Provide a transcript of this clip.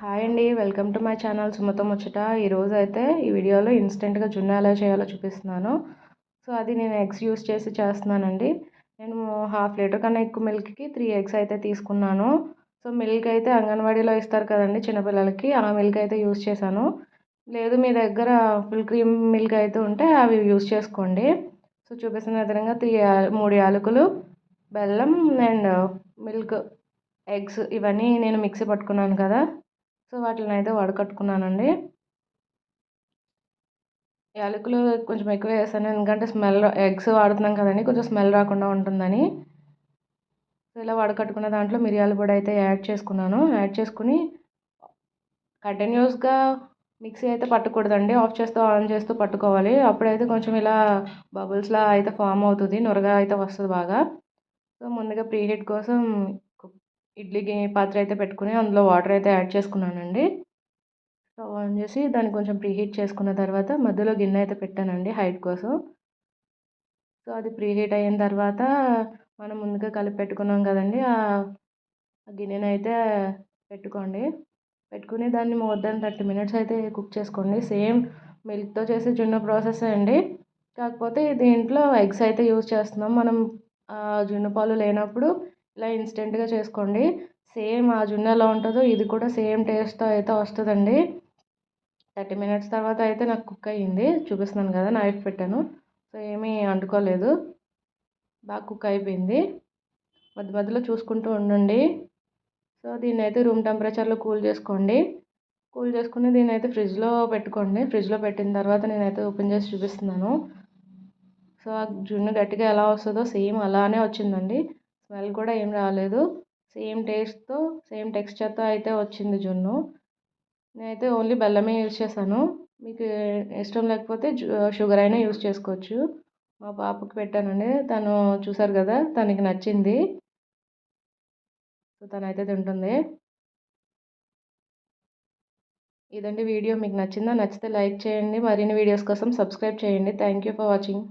Hi అండి welcome to my channel సుమతో ముచ్చట. ఈరోజు అయితే ఈ వీడియోలో ఇన్స్టెంట్గా జున్ను ఎలా చేయాలో చూపిస్తున్నాను. సో అది నేను ఎగ్స్ యూస్ చేసి చేస్తున్నానండి. నేను హాఫ్ లీటర్ కన్నా ఎక్కువ మిల్క్కి త్రీ ఎగ్స్ అయితే తీసుకున్నాను. సో మిల్క్ అయితే అంగన్వాడీలో ఇస్తారు కదండి చిన్నపిల్లలకి ఆ మిల్క్ అయితే యూస్ చేశాను. లేదు మీ దగ్గర ఫుల్ క్రీమ్ మిల్క్ అయితే ఉంటే అవి యూస్ చేసుకోండి. సో చూపిస్తున్న విధంగా త్రీ మూడు యాలకులు బెల్లం అండ్ మిల్క్ ఎగ్స్ ఇవన్నీ నేను మిక్సీ పట్టుకున్నాను కదా. సో వాటిని అయితే వడకట్టుకున్నానండి. యాలకులు కొంచెం ఎక్కువ వేసాను ఎందుకంటే స్మెల్ ఎగ్స్ వాడుతున్నాం కదండి కొంచెం స్మెల్ రాకుండా ఉంటుందని. సో ఇలా వడకట్టుకున్న దాంట్లో మిరియాల పొడి అయితే యాడ్ చేసుకున్నాను. యాడ్ చేసుకుని కంటిన్యూస్గా మిక్సీ అయితే పట్టకూడదండి. ఆఫ్ చేస్తూ ఆన్ చేస్తూ పట్టుకోవాలి. అప్పుడైతే కొంచెం ఇలా బబుల్స్లా అయితే ఫామ్ అవుతుంది. నొరగా అయితే వస్తుంది బాగా. సో ముందుగా ప్రీహీట్ కోసం ఇడ్లీకి పాత్ర అయితే పెట్టుకుని అందులో వాటర్ అయితే యాడ్ చేసుకున్నానండి. స్టవ్ ఆన్ చేసి దాన్ని కొంచెం ప్రీహీట్ చేసుకున్న తర్వాత మధ్యలో గిన్నె అయితే పెట్టానండి హైట్ కోసం. సో అది ప్రీహీట్ అయిన తర్వాత మనం ముందుగా కలిపి పెట్టుకున్నాం కదండి ఆ గిన్నెని అయితే పెట్టుకోండి. పెట్టుకుని దాన్ని మోర్ దాన్ థర్టీ మినిట్స్ అయితే కుక్ చేసుకోండి. సేమ్ మిల్క్తో చేసే జున్ను ప్రాసెస్ అండి. కాకపోతే దీంట్లో ఎగ్స్ అయితే యూజ్ చేస్తున్నాం. మనం జున్ను పాలు లేనప్పుడు ఇలా ఇన్స్టెంట్గా చేసుకోండి. సేమ్ ఆ జున్ను ఎలా ఉంటుందో ఇది కూడా సేమ్ టేస్ట్తో అయితే వస్తుందండి. థర్టీ మినిట్స్ తర్వాత అయితే నాకు కుక్ అయ్యింది. చూపిస్తున్నాను కదా నైఫ్ పెట్టాను. సో ఏమీ అంటుకోలేదు. బాగా కుక్ అయిపోయింది. మధ్య మధ్యలో చూసుకుంటూ ఉండండి. సో దీన్ని అయితే రూమ్ టెంపరేచర్లో కూల్ చేసుకోండి. కూల్ చేసుకుని దీన్ని అయితే ఫ్రిడ్జ్లో పెట్టుకోండి. ఫ్రిడ్జ్లో పెట్టిన తర్వాత నేనైతే ఓపెన్ చేసి చూపిస్తున్నాను. సో ఆ జున్ను గట్టిగా ఎలా వస్తుందో సేమ్ అలానే వచ్చిందండి. స్మెల్ కూడా ఏం రాలేదు. సేమ్ టేస్ట్తో సేమ్ టెక్స్చర్తో అయితే వచ్చింది జున్ను. నేనైతే ఓన్లీ బెల్లమే యూజ్ చేశాను. మీకు ఇష్టం లేకపోతే షుగర్ అయినా యూజ్ చేసుకోవచ్చు. మా పాపకి పెట్టానండి. తను చూసారు కదా తనకి నచ్చింది. సో తనైతే తింటుంది. ఇదండి వీడియో. మీకు నచ్చిందా? నచ్చితే లైక్ చేయండి. మరిన్ని వీడియోస్ కోసం సబ్స్క్రైబ్ చేయండి. Thank you for watching.